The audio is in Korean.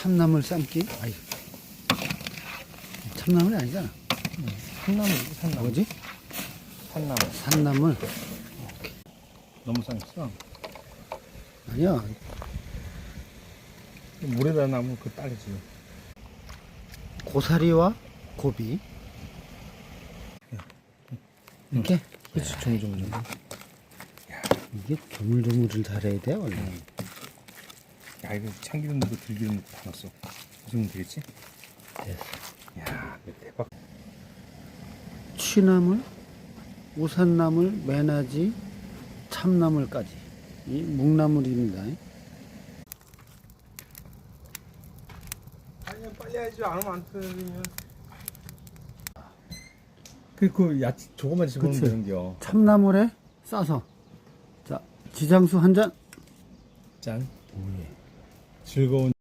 참나물 삶기? 아이. 참나물이 아니잖아. 산나무, 산나무. 뭐지? 산나무. 산나물. 너무 쌍했어. 아니야. 물에다 나면 그 딸이지. 고사리와 고비. 이렇게? 그렇지, 종종종. 이게 조물조물을 잘해야 돼, 원래. 야, 이거 참기름 넣고 들기름 넣고 다 넣었어. 이 정도 되겠지? 됐어. 야, 이거 대박. 취나물, 우산나물, 매나지, 참나물까지. 이 묵나물입니다. 아니야, 빨리 해야지. 안 하면 안 틀리면. 그, 그, 야채, 조금만 집어넣으면 그치. 되는겨. 참나물에 싸서. 자, 지장수 한 잔. 짠. 오예. 즐거운